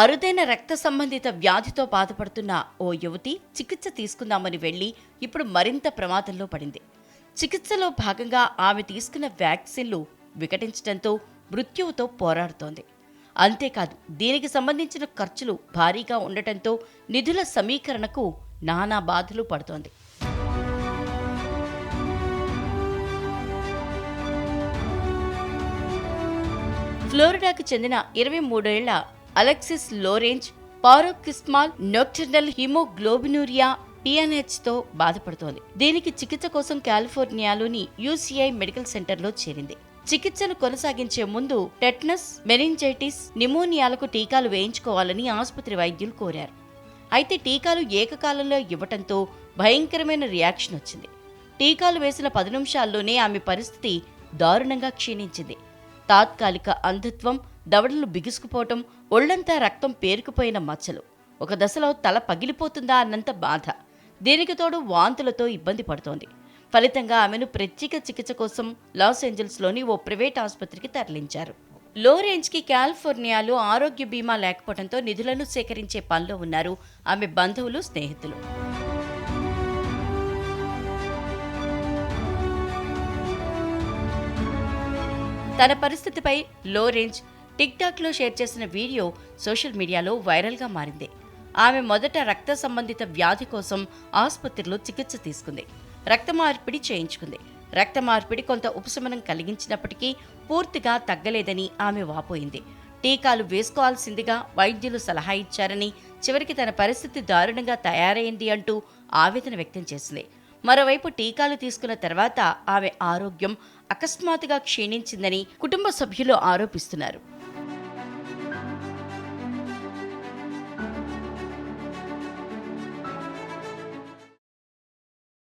అరుదైన రక్త సంబంధిత వ్యాధితో బాధపడుతున్న ఓ యువతి చికిత్స తీసుకుందామని వెళ్ళి ఇప్పుడు మరింత ప్రమాదంలో పడింది. చికిత్సలో భాగంగా ఆమె తీసుకున్న వ్యాక్సిన్లు వికటించడంతో మృత్యువుతో పోరాడుతోంది. అంతేకాదు దీనికి సంబంధించిన ఖర్చులు భారీగా ఉండటంతో నిధుల సమీకరణకు నానా బాధలు పడుతోంది. ఫ్లోరిడాకు చెందిన ఇరవై మూడేళ్ళ అలెక్సిస్ లోరెంజ్ పారోకిస్మాల్ నోక్టర్నల్ హిమోగ్లోబినూరియా టీఎన్హెచ్తో బాధపడుతోంది. దీనికి చికిత్స కోసం కాలిఫోర్నియాలోని యూసీఐ మెడికల్ సెంటర్లో చేరింది. చికిత్సను కొనసాగించే ముందు టెట్నస్ మెనింజైటిస్ నిమోనియాలకు టీకాలు వేయించుకోవాలని ఆసుపత్రి వైద్యులు కోరారు. అయితే టీకాలు ఏకకాలంలో ఇవ్వటంతో భయంకరమైన రియాక్షన్ వచ్చింది. టీకాలు వేసిన పది నిమిషాల్లోనే ఆమె పరిస్థితి దారుణంగా క్షీణించింది. తాత్కాలిక అంధత్వం దవడలు బిగుసుకుపోవటం ఒళ్ళంతా రక్తం పేరుకుపోయిన మచ్చలు. ఒక దశలో తల పగిలిపోతుందా అన్నంత బాధ. దీనికి తోడు వాంతులతో ఇబ్బంది పడుతోంది. ఫలితంగా ఆమెను ప్రత్యేక చికిత్స కోసం లాస్ ఏంజల్స్లోని ఓ ప్రైవేట్ ఆసుపత్రికి తరలించారు. లో రేంజ్కి కాలిఫోర్నియాలో ఆరోగ్య బీమా లేకపోవడంతో నిధులను సేకరించే పనిలో ఉన్నారు ఆమె బంధువులు స్నేహితులు. తన పరిస్థితిపై లో రేంజ్ టిక్టాక్లో షేర్ చేసిన వీడియో సోషల్ మీడియాలో వైరల్గా మారింది. ఆమె మొదట రక్త సంబంధిత వ్యాధి కోసం ఆసుపత్రిలో చికిత్స తీసుకుంది. రక్త మార్పిడి చేయించుకుంది. రక్త మార్పిడి కొంత ఉపశమనం కలిగించినప్పటికీ పూర్తిగా తగ్గలేదని ఆమె వాపోయింది. టీకాలు వేసుకోవాల్సిందిగా వైద్యులు సలహా ఇచ్చారని చివరికి తన పరిస్థితి దారుణంగా తయారైంది అంటూ ఆవేదన వ్యక్తం చేసింది. మరోవైపు టీకాలు తీసుకున్న తర్వాత ఆమె ఆరోగ్యం అకస్మాత్తుగా క్షీణించిందని కుటుంబ సభ్యులు ఆరోపిస్తున్నారు.